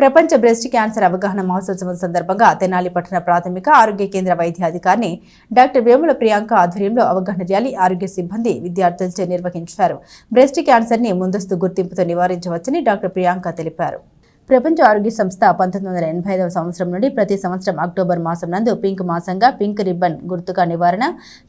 ప్రపంచ breast cancer అవగాహన మహోత్సవం సందర్భంగా తెనాలి పట్టణ ప్రాథమిక ఆరోగ్య కేంద్ర వైద్యాధికారిని డాక్టర్ వేముల ప్రియాంక ఆధ్వర్యంలో అవగాహన ర్యాలీ ఆరోగ్య సిబ్బంది విద్యార్థులచే నిర్వహించారు. బ్రెస్ట్ క్యాన్సర్ని ముందస్తు గుర్తింపుతో నివారించవచ్చని డాక్టర్ ప్రియాంక తెలిపారు. ప్రపంచ ఆరోగ్య సంస్థ పంతొమ్మిది వందల ఎనభై ఐదవ సంవత్సరం నుండి ప్రతి సంవత్సరం అక్టోబర్ మాసం నందు పింక్ మాసంగా పింక్ రిబ్బన్ గుర్తుగా నివారణ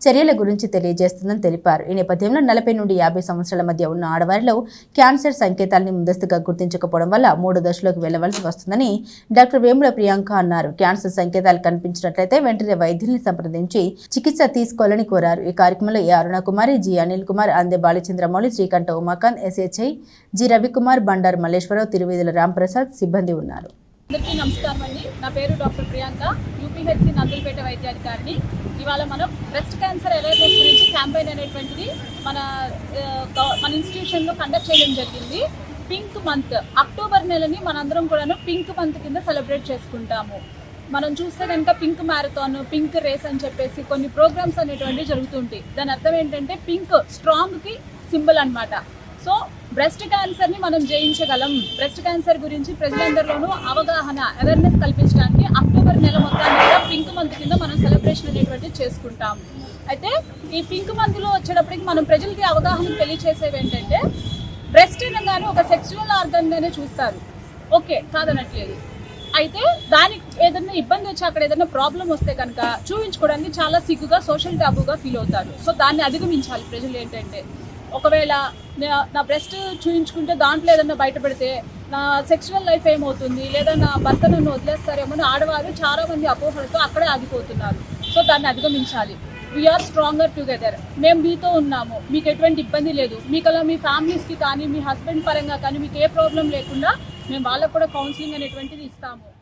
చర్యల గురించి తెలియజేస్తుందని తెలిపారు. ఈ నేపథ్యంలో నలభై నుండి యాభై సంవత్సరాల మధ్య ఉన్న ఆడవారిలో క్యాన్సర్ సంకేతాలని ముందస్తుగా గుర్తించకపోవడం వల్ల మూడు దశలోకి వెళ్ళవలసి వస్తుందని డాక్టర్ వేముల ప్రియాంక అన్నారు. క్యాన్సర్ సంకేతాలు కనిపించినట్లయితే వెంటనే వైద్యుల్ని సంప్రదించి చికిత్స తీసుకోవాలని కోరారు. ఈ కార్యక్రమంలో A Arunakumari G Anil Kumar Ande Balachandramouli Srikanta Umakanth SHI G Ravikumar Bandaru Malleswararao Tiruvedula Ramprasad సిబ్బంది ఉన్నారు. అందరికీ నమస్కారం అండి. నా పేరు డాక్టర్ ప్రియాంక యూపీహెచ్సి నందులపేట వైద్యాధికారిని. ఇవాళ మనం బ్రెస్ట్ క్యాన్సర్ అవేర్నెస్ గురించి క్యాంపెయిన్ అనేటువంటిది మన మన ఇన్స్టిట్యూషన్లో కండక్ట్ చేయడం జరిగింది. పింక్ మంత్ అక్టోబర్ నెలని మనందరం కూడాను పింక్ మంత్ కింద సెలబ్రేట్ చేసుకుంటాము. మనం చూస్తే కనుక పింక్ మ్యారథాన్ పింక్ రేస్ అని చెప్పేసి కొన్ని ప్రోగ్రామ్స్ అనేటువంటివి జరుగుతుంటాయి దాని అర్థం ఏంటంటే పింక్ స్ట్రాంగ్కి సింబల్ అనమాట సో బ్రెస్ట్ క్యాన్సర్ని మనం జయించగలం. బ్రెస్ట్ క్యాన్సర్ గురించి ప్రజలందరిలోనూ అవగాహన అవేర్నెస్ కల్పించడానికి అక్టోబర్ నెల మొత్తాన్ని కూడా పింక్ మంత్ కింద మనం సెలబ్రేషన్ అనేటువంటిది చేసుకుంటాం. అయితే ఈ పింక్ మంత్లో వచ్చేటప్పటికి మనం ప్రజలకి అవగాహన తెలియచేసేవి ఏంటంటే బ్రెస్ట్ అనగానే ఒక సెక్సువల్ ఆర్గన్గానే చూస్తారు. ఓకే కాదనట్లేదు. అయితే దానికి ఏదైనా ఇబ్బంది వచ్చి అక్కడ ఏదైనా ప్రాబ్లం వస్తే కనుక చూపించుకోవడానికి చాలా సిగ్గుగా సోషల్ టాబుగా ఫీల్ అవుతారు. సో దాన్ని అధిగమించాలి ప్రజలు ఏంటంటే. ఒకవేళ నా- బ్రెస్ట్ చూయించుకుంటే దాంట్లో ఏదన్నా బయటపడితే నా సెక్షువల్ లైఫ్ ఏమవుతుంది? లేదా నా భర్త నన్ను వదిలేస్తారేమో అని ఆడవారు చాలా మంది అపోహలతో అక్కడే ఆగిపోతున్నారు. సో దాన్ని అధిగమించాలి. వీఆర్ స్ట్రాంగర్ టుగెదర్ మేము మీతో ఉన్నాము. మీకు ఎటువంటి ఇబ్బంది లేదు. మీకు అలా మీ ఫ్యామిలీస్కి కానీ మీ హస్బెండ్ పరంగా కానీ మీకు ఏ ప్రాబ్లం లేకుండా మేము వాళ్ళకు కూడా కౌన్సిలింగ్ అనేటువంటిది ఇస్తాము.